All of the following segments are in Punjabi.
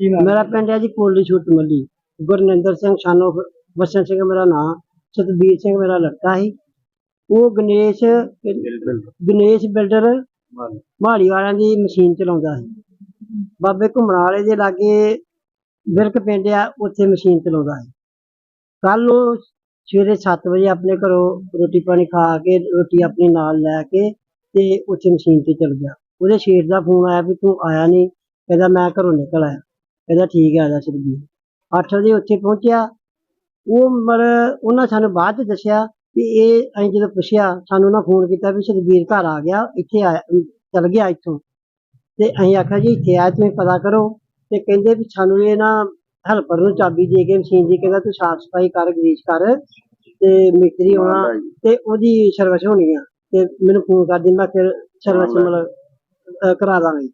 ਕੀ ਨਾਮ ਮੇਰਾ ਪਿੰਡ ਹੈ ਜੀ ਕੋਲੀ ਛੁੱਟ ਮੱਲੀ। ਗੁਰਨਿੰਦਰ ਸਿੰਘ ਸ਼ਾਨੋ ਵਸਨ ਸਿੰਘ ਮੇਰਾ ਨਾਮ ਸਤਬੀਰ ਸਿੰਘ ਮੇਰਾ ਲੜਕਾ ਸੀ। ਉਹ ਗਣੇਸ਼ ਗਣੇਸ਼ ਬਿਲਡਰ ਮਾੜੀ ਵਾਲਿਆਂ ਦੀ ਮਸ਼ੀਨ ਚਲਾਉਂਦਾ ਸੀ। ਬਾਬੇ ਘੁੰਮਣ ਵਾਲੇ ਦੇ ਲਾਗੇ ਵਿਰਕ ਪਿੰਡ ਆ, ਉੱਥੇ ਮਸ਼ੀਨ ਚਲਾਉਂਦਾ ਸੀ। ਕੱਲ ਉਹ ਸਵੇਰੇ 7 ਵਜੇ ਆਪਣੇ ਘਰੋਂ ਰੋਟੀ ਪਾਣੀ ਖਾ ਕੇ, ਰੋਟੀ ਆਪਣੀ ਨਾਲ ਲੈ ਕੇ ਤੇ ਉੱਥੇ ਮਸ਼ੀਨ ਤੇ ਚਲ ਗਿਆ। ਉਹਦੇ ਸ਼ੇਰ ਦਾ ਫੋਨ ਆਇਆ ਵੀ ਤੂੰ ਆਇਆ ਨਹੀਂ, ਕਹਿੰਦਾ ਮੈਂ ਘਰੋਂ ਨਿਕਲ ਆਇਆ। ਕਹਿੰਦਾ ਠੀਕ ਹੈ ਆਦਾ ਸਰਬੀਰ 8 ਵਜੇ ਉੱਥੇ ਪਹੁੰਚਿਆ। ਉਹ ਮਰ ਉਹਨਾਂ ਸਾਨੂੰ ਬਾਅਦ ਚ ਦੱਸਿਆ ਕਿ ਇਹ ਅਸੀਂ ਜਦੋਂ ਪੁੱਛਿਆ ਸਾਨੂੰ ਨਾ ਫੋਨ ਕੀਤਾ ਵੀ ਸਰਬੀਰ ਘਰ ਆ ਗਿਆ ਇੱਥੇ ਆਇਆ ਅਮ, ਚਲ ਗਿਆ ਇੱਥੋਂ। ਤੇ ਅਸੀਂ ਆਖਿਆ ਜੀ ਇੱਥੇ ਆਇਆ ਤੁਸੀਂ ਪਤਾ ਕਰੋ। ਤੇ ਕਹਿੰਦੇ ਵੀ ਸਾਨੂੰ ਇਹ ਨਾ ਹੈਲਪਰ ਨੂੰ ਚਾਬੀ ਦੇ ਕੇ ਮਸ਼ੀਨ ਦੀ ਕਹਿੰਦਾ ਤੂੰ ਸਾਫ਼ ਸਫ਼ਾਈ ਕਰ ਗਰੀਸ ਕਰ ਤੇ ਮਿਸਤਰੀ ਆਉਣਾ ਤੇ ਉਹਦੀ ਸਰਵਿਸ ਹੋਣੀ ਆ। ਤੇ ਮੈਨੂੰ ਫੋਨ ਕਰਦੀ ਮੈਂ ਫਿਰ ਸਰਵਿਸ ਮਤਲਬ ਕਰਾ ਦਾਂਗੇ।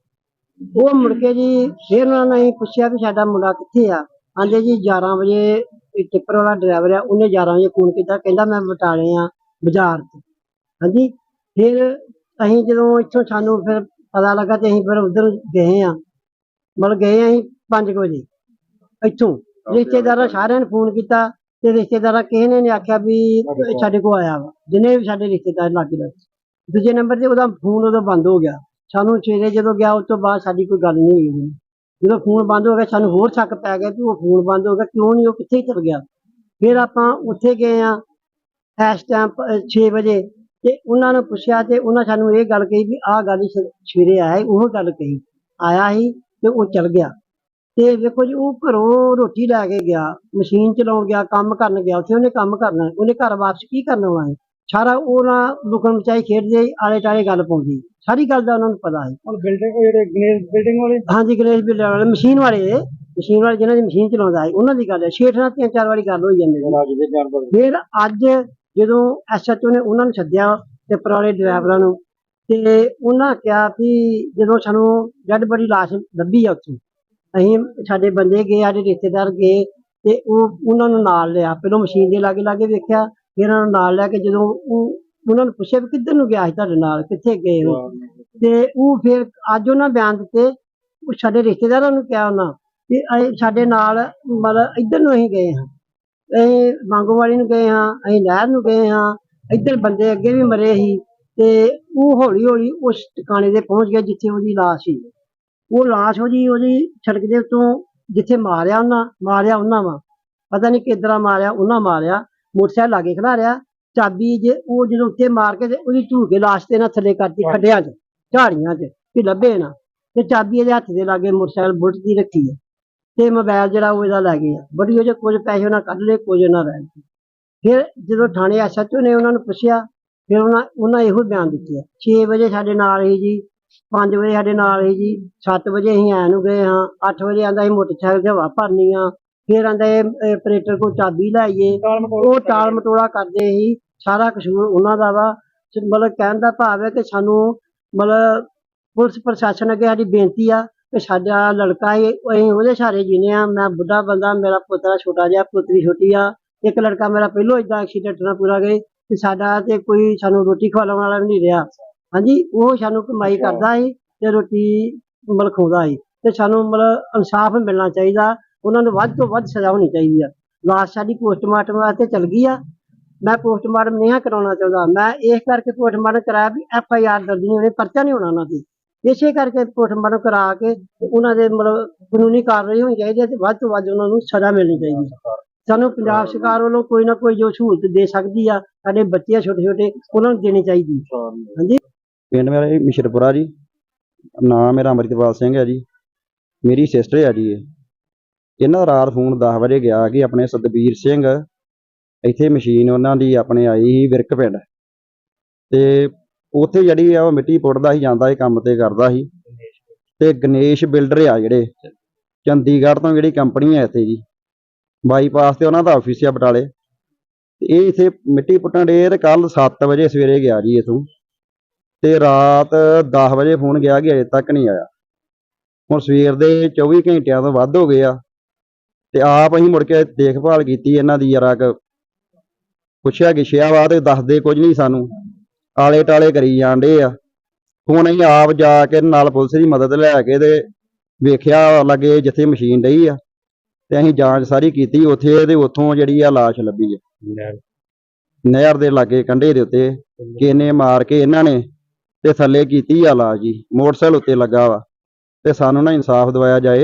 ਉਹ ਮੁੜ ਕੇ ਜੀ ਫਿਰ ਉਹਨਾਂ ਨੇ ਪੁੱਛਿਆ ਵੀ ਸਾਡਾ ਮੁੰਡਾ ਕਿੱਥੇ ਆ? ਆਂਦੇ ਜੀ 11 ਵਜੇ ਇਹ ਟਿੱਪਰ ਵਾਲਾ ਡਰਾਈਵਰ ਆ ਉਹਨੇ 11 ਵਜੇ ਫੋਨ ਕੀਤਾ ਕਹਿੰਦਾ ਮੈਂ ਬਟਾਲੇ ਆ ਬਾਜ਼ਾਰ 'ਚ ਹਾਂਜੀ ਫਿਰ ਅਸੀਂ ਜਦੋਂ ਇੱਥੋਂ ਸਾਨੂੰ ਫਿਰ ਪਤਾ ਲੱਗਾ ਤੇ ਅਸੀਂ ਫਿਰ ਉਧਰ ਗਏ ਆ ਮਤਲਬ ਗਏ ਅਸੀਂ 5 ਵਜੇ ਇੱਥੋਂ। ਰਿਸ਼ਤੇਦਾਰਾਂ ਸਾਰਿਆਂ ਨੇ ਫੋਨ ਕੀਤਾ ਤੇ ਰਿਸ਼ਤੇਦਾਰਾਂ ਕਿਸੇ ਨੇ ਨਹੀਂ ਆਖਿਆ ਵੀ ਸਾਡੇ ਕੋਲ ਆਇਆ ਵਾ। ਜਿੰਨੇ ਵੀ ਸਾਡੇ ਰਿਸ਼ਤੇਦਾਰ ਲੱਗੇ ਦੂਜੇ ਨੰਬਰ ਤੇ ਉਹਦਾ ਫੋਨ ਉਦੋਂ ਬੰਦ ਹੋ ਗਿਆ। ਸਾਨੂੰ ਸਵੇਰੇ ਜਦੋਂ ਗਿਆ ਉਸ ਤੋਂ ਬਾਅਦ ਸਾਡੀ ਕੋਈ ਗੱਲ ਨਹੀਂ ਹੋਈ ਉਹਦੇ ਨਾਲ। ਜਦੋਂ ਫੋਨ ਬੰਦ ਹੋ ਗਿਆ ਸਾਨੂੰ ਹੋਰ ਸ਼ੱਕ ਪੈ ਗਿਆ ਕਿ ਉਹ ਫੋਨ ਬੰਦ ਹੋ ਗਿਆ ਕਿਉਂ ਨਹੀਂ ਉਹ ਕਿੱਥੇ ਚਲ ਗਿਆ? ਫਿਰ ਆਪਾਂ ਉੱਥੇ ਗਏ ਆ ਇਸ ਟਾਈਮ 6 ਵਜੇ ਤੇ ਉਹਨਾਂ ਨੂੰ ਪੁੱਛਿਆ ਤੇ ਉਹਨਾਂ ਸਾਨੂੰ ਇਹ ਗੱਲ ਕਹੀ ਵੀ ਆਹ ਗੱਲ ਸ- ਸਵੇਰੇ ਆਇਆ ਸੀ, ਉਹ ਗੱਲ ਕਹੀ। ਆਇਆ ਸੀ ਤੇ ਉਹ ਚਲ ਗਿਆ। ਤੇ ਵੇਖੋ ਜੀ ਉਹ ਘਰੋਂ ਰੋਟੀ ਲੈ ਕੇ ਗਿਆ ਮਸ਼ੀਨ ਚਲਾਉਣ ਗਿਆ ਕੰਮ ਕਰਨ ਗਿਆ ਉੱਥੇ ਉਹਨੇ ਕੰਮ ਕਰਨਾ ਉਹਨੇ ਘਰ ਵਾਪਸ ਕੀ ਕਰਨਾ ਵਾ ਸਾਰਾ ਉਹ ਨਾ ਲੁਕਣ ਮਚਾਈ ਖੇਡਦੇ ਆਲੇ ਟਾਲੇ ਗੱਲ ਪਾਉਂਦੀ। ਸਾਰੀ ਗੱਲ ਦਾ ਉਹਨਾਂ ਨੂੰ ਪਤਾ ਹੈ ਹੁਣ ਬਿਲਡਿੰਗ ਜਿਹੜੇ ਗਣੇਸ਼ ਬਿਲਡਿੰਗ ਵਾਲੇ? ਹਾਂਜੀ ਗਣੇਸ਼ ਬਿੱਲੇ ਵਾਲੇ ਮਸ਼ੀਨ ਵਾਲੇ। ਮਸ਼ੀਨ ਵਾਲੇ ਜਿਹਨਾਂ ਦੀ ਮਸ਼ੀਨ ਚਲਾਉਂਦਾ ਹੈ ਉਹਨਾਂ ਦੀ ਗੱਲ ਹੈ। ਛੇਠ ਨਾਲ ਤਿੰਨ ਚਾਰ ਵਾਰੀ ਗੱਲ ਹੋਈ ਜਾਂਦੀ ਹੈ ਫਿਰ ਅੱਜ ਜਦੋਂ ਐਸਐਚਓ ਨੇ ਉਹਨਾਂ ਨੂੰ ਸੱਦਿਆ ਤੇ ਵਾਲੇ ਡਰਾਈਵਰਾਂ ਨੂੰ ਤੇ ਉਹਨਾਂ ਕਿਹਾ ਵੀ ਜਦੋਂ ਸਾਨੂੰ ਡੈਡ ਬੜੀ ਲਾਸ਼ ਲੱਭੀ ਆ ਉੱਥੋਂ ਅਸੀਂ ਸਾਡੇ ਬੰਦੇ ਗਏ ਸਾਡੇ ਰਿਸ਼ਤੇਦਾਰ ਗਏ ਤੇ ਉਹ ਉਹਨਾਂ ਨੂੰ ਨਾਲ ਲਿਆ। ਪਹਿਲਾਂ ਮਸ਼ੀਨ ਦੇ ਲਾਗੇ ਲਾਗੇ ਵੇਖਿਆ ਫਿਰ ਉਹਨਾਂ ਨੂੰ ਨਾਲ ਲੈ ਕੇ ਜਦੋਂ ਉਹ ਉਹਨਾਂ ਨੂੰ ਪੁੱਛਿਆ ਵੀ ਕਿੱਧਰ ਨੂੰ ਗਿਆ ਸੀ ਤੁਹਾਡੇ ਨਾਲ ਕਿੱਥੇ ਗਏ ਹੋ? ਤੇ ਉਹ ਫਿਰ ਅੱਜ ਉਹਨਾਂ ਬਿਆਨ ਦਿੱਤੇ ਉਹ ਸਾਡੇ ਰਿਸ਼ਤੇਦਾਰਾਂ ਨੂੰ ਕਿਹਾ ਉਹਨਾਂ ਕਿ ਅਸੀਂ ਸਾਡੇ ਨਾਲ ਮਤਲਬ ਇੱਧਰ ਨੂੰ ਅਸੀਂ ਗਏ ਹਾਂ। ਅਸੀਂ ਮੰਗੋਵਾਲੀ ਨੂੰ ਗਏ ਹਾਂ ਅਸੀਂ ਨਹਿਰ ਨੂੰ ਗਏ ਹਾਂ ਇੱਧਰ ਬੰਦੇ ਅੱਗੇ ਵੀ ਮਰੇ ਸੀ ਤੇ ਉਹ ਹੌਲੀ ਹੌਲੀ ਉਸ ਟਿਕਾਣੇ ਤੇ ਪਹੁੰਚ ਗਿਆ ਜਿੱਥੇ ਉਹਦੀ ਲਾਸ਼ ਸੀ। ਉਹ ਲਾਸ਼ ਉਹਦੀ ਉਹਦੀ ਸੜਕ ਦੇ ਉੱਤੋਂ ਜਿੱਥੇ ਮਾਰਿਆ ਉਹਨਾਂ ਮਾਰਿਆ ਉਹਨਾਂ ਵਾ। ਪਤਾ ਨਹੀਂ ਕਿੱਧਰਾਂ ਮਾਰਿਆ ਉਹਨਾਂ ਮਾਰਿਆ। ਮੋਟਰਸਾਈਕਲ ਲਾਗੇ ਖਿਲਾਰਿਆ ਚਾਬੀ ਜੇ ਉਹ ਜਦੋਂ ਉੱਤੇ ਮਾਰ ਕੇ ਤੇ ਉਹਦੀ ਝੂਕ ਲਾਸ਼ ਤੇ ਨਾ ਥੱਲੇ ਕਰਤੀ ਖੱਡਿਆਂ 'ਚ ਝਾੜੀਆਂ 'ਚ ਕਿ ਲੱਭੇ ਨਾ। ਤੇ ਚਾਬੀ ਇਹਦੇ ਹੱਥ ਦੇ ਲਾਗੇ ਮੋਟਰਸਾਈਕਲ ਬੁਲਟ ਦੀ ਰੱਖੀ ਹੈ ਤੇ ਮੋਬਾਈਲ ਜਿਹੜਾ ਉਹ ਇਹਦਾ ਲੈ ਗਏ ਆ ਬੜੀ ਉਹ 'ਚ ਕੁਝ ਪੈਸੇ ਉਹਨਾਂ ਕੱਢ ਲਏ ਕੁਝ ਉਹਨਾਂ ਰਹਿ ਗਏ ਫਿਰ ਜਦੋਂ ਥਾਣੇ ਐਸਐਚਓ ਨੇ ਉਹਨਾਂ ਨੂੰ ਪੁੱਛਿਆ ਫਿਰ ਉਹਨਾਂ ਉਹਨਾਂ ਇਹੋ ਬਿਆਨ ਦਿੱਤੇ ਆ। 6 ਵਜੇ ਸਾਡੇ ਨਾਲ ਹੀ ਜੀ 5 ਵਜੇ ਸਾਡੇ ਨਾਲ ਹੀ ਜੀ 7 ਵਜੇ ਅਸੀਂ ਐ ਨੂੰ ਗਏ ਹਾਂ 8 ਵਜੇ ਆਂਦਾ ਸੀ ਮੋਟਰਸਾਈਕਲ ਤੇ ਹਵਾ ਭਰਨੀ ਆ। ਫਿਰ ਆਂਦਾ ਇਹ ਆਪਰੇਟਰ ਕੋਲ ਚਾਬੀ ਲਾਈਏ ਉਹ ਟਾਲ ਮਟੋਲਾ ਕਰਦੇ ਸੀ। ਸਾਰਾ ਕਸੂਰ ਉਹਨਾਂ ਦਾ ਵਾ। ਮਤਲਬ ਕਹਿਣ ਦਾ ਭਾਵ ਹੈ ਕਿ ਸਾਨੂੰ ਮਤਲਬ ਪੁਲਿਸ ਪ੍ਰਸ਼ਾਸਨ ਅੱਗੇ ਸਾਡੀ ਬੇਨਤੀ ਆ ਕਿ ਸਾਡਾ ਲੜਕਾ ਹੈ ਅਸੀਂ ਉਹਦੇ ਸਾਰੇ ਜੀਨੇ ਆ। ਮੈਂ ਬੁੱਢਾ ਬੰਦਾ ਮੇਰਾ ਪੁੱਤਰਾ ਛੋਟਾ ਜਿਹਾ ਪੁੱਤਰੀ ਛੋਟੀ ਆ। ਇੱਕ ਲੜਕਾ ਮੇਰਾ ਪਹਿਲੋਂ ਇਦਾਂ ਐਕਸੀਡੈਂਟ ਨਾਲ ਪੂਰਾ ਗਏ ਤੇ ਸਾਡਾ ਤੇ ਕੋਈ ਸਾਨੂੰ ਰੋਟੀ ਖਵਾਉਣ ਵਾਲਾ ਵੀ ਨਹੀਂ ਰਿਹਾ। ਹਾਂਜੀ ਉਹ ਸਾਨੂੰ ਕਮਾਈ ਕਰਦਾ ਸੀ ਤੇ ਰੋਟੀ ਮਤਲਬ ਖਵਾਉਂਦਾ ਸੀ। ਤੇ ਸਾਨੂੰ ਮਤਲਬ ਇਨਸਾਫ ਮਿਲਣਾ ਚਾਹੀਦਾ। ਉਹਨਾਂ ਨੂੰ ਵੱਧ ਤੋਂ ਵੱਧ ਸਜ਼ਾ ਹੋਣੀ ਚਾਹੀਦੀ ਆ। ਲਾਸ਼ ਸਾਡੀ ਪੋਸਟਮਾਰਟਮ ਵਾਸਤੇ ਚਲ ਗਈ ਆ। ਮੈਂ ਪੋਸਟਮਾਰਟਮ ਨਹੀਂ ਕਰਾਉਣਾ ਚਾਹੁੰਦਾ। ਮੈਂ ਇਸ ਕਰਕੇ ਪੋਸਟਮਾਰਟਮ ਕਰਾਇਆ ਵੀ ਐਫ ਆਈ ਆਰ ਦਰਜ ਨਹੀਂ ਹੋਣੀ, ਪਰਚਾ ਨਹੀਂ ਹੋਣਾ ਉਹਨਾਂ ਤੇ। ਇਸੇ ਕਰਕੇ ਪੋਸਟਮਾਰਟਮ ਕਰਾ ਕੇ ਉਹਨਾਂ ਦੇ ਮਤਲਬ ਕਾਨੂੰਨੀ ਕਾਰਵਾਈ ਹੋਣੀ ਚਾਹੀਦੀ ਹੈ ਤੇ ਵੱਧ ਤੋਂ ਵੱਧ ਉਹਨਾਂ ਨੂੰ ਸਜ਼ਾ ਮਿਲਣੀ ਚਾਹੀਦੀ ਹੈ ਸਾਨੂੰ ਪੰਜਾਬ ਸਰਕਾਰ ਵੱਲੋਂ ਕੋਈ ਨਾ ਕੋਈ ਜੋ ਸਹੂਲਤ ਦੇ ਸਕਦੀ ਆ, ਸਾਡੇ ਬੱਚੇ ਆ ਛੋਟੇ ਛੋਟੇ, ਉਹਨਾਂ ਨੂੰ ਦੇਣੀ ਚਾਹੀਦੀ ਹਾਂਜੀ? ਪਿੰਡ ਮੇਰਾ ਮਿਸ਼ਰਪੁਰਾ ਜੀ। ਨਾਮ ਮੇਰਾ ਅਮਰਿਤਪਾਲ ਸਿੰਘ ਹੈ ਜੀ। ਮੇਰੀ ਸਿਸਟਰ ਹੈ ਜੀ ਇਹ। ਇਹਨਾਂ ਦਾ ਰਾਤ ਫੋਨ 10 ਵਜੇ ਗਿਆ ਕਿ ਆਪਣੇ ਸਤਬੀਰ ਸਿੰਘ ਇੱਥੇ ਮਸ਼ੀਨ ਉਹਨਾਂ ਦੀ ਆਪਣੇ ਆਈ ਸੀ ਵਿਰਕ ਪਿੰਡ। ਤੇ ਉੱਥੇ ਜਿਹੜੀ ਆ ਉਹ ਮਿੱਟੀ ਪੁੱਟਦਾ ਸੀ, ਜਾਂਦਾ ਸੀ, ਕੰਮ ਤੇ ਕਰਦਾ ਸੀ। ਤੇ ਗਣੇਸ਼ ਬਿਲਡਰ ਆ ਜਿਹੜੇ, ਚੰਡੀਗੜ੍ਹ ਤੋਂ ਜਿਹੜੀ ਕੰਪਨੀ ਹੈ ਇੱਥੇ ਜੀ। ਬਾਈਪਾਸ ਤੇ ਉਹਨਾਂ ਦਾ ਆਫਿਸ ਆ ਬਟਾਲੇ। ਤੇ ਇਹ ਇੱਥੇ ਮਿੱਟੀ ਪੁੱਟਣ ਦੇ ਤੇ ਕੱਲ 7 ਵਜੇ ਸਵੇਰੇ ਗਿਆ ਜੀ ਇਥੋਂ। ਤੇ ਰਾਤ 10 ਵਜੇ ਫੋਨ ਗਿਆ ਕਿ ਅਜੇ ਤੱਕ ਨਹੀਂ ਆਇਆ। ਹੁਣ ਸਵੇਰ ਦੇ 24 ਘੰਟਿਆਂ ਤੋਂ ਵੱਧ ਹੋ ਗਏ ਆ। ਤੇ ਆਪ ਅਸੀਂ ਮੁੜ ਕੇ ਦੇਖਭਾਲ ਕੀਤੀ ਇਹਨਾਂ ਦੀ ਯਾਰਾ ਕ। ਪੁੱਛਿਆ ਗਿਛਿਆ ਵਾ? ਤੇ ਦੱਸਦੇ ਕੁਝ ਨਹੀਂ ਸਾਨੂੰ। ਆਲੇ ਟਾਲੇ ਕਰੀ ਜਾਂਦੇ ਆ। ਹੁਣ ਅਸੀਂ ਆਪ ਜਾ ਕੇ ਨਾਲ ਪੁਲਿਸ ਦੀ ਮਦਦ ਲੈ ਕੇ ਤੇ ਵੇਖਿਆ ਲੱਗੇ ਜਿੱਥੇ ਮਸ਼ੀਨ ਡਈ ਆ। ਤੇ ਅਸੀਂ ਜਾਂਚ ਸਾਰੀ ਕੀਤੀ ਉੱਥੇ ਤੇ ਉੱਥੋਂ ਜਿਹੜੀ ਆ ਲਾਸ਼ ਲੱਭੀ ਆ। ਨਹਿਰ ਦੇ ਲਾਗੇ ਕੰਢੇ ਦੇ ਉੱਤੇ ਕਿਨੇ ਮਾਰ ਕੇ ਇਹਨਾਂ ਨੇ ਤੇ ਥੱਲੇ ਕੀਤੀ ਆ ਲਾਸ਼ ਜੀ। ਮੋਟਰਸਾਈਕਲ ਉੱਤੇ ਲੱਗਾ ਵਾ। ਤੇ ਸਾਨੂੰ ਨਾ ਇਨਸਾਫ ਦਿਵਾਇਆ ਜਾਏ।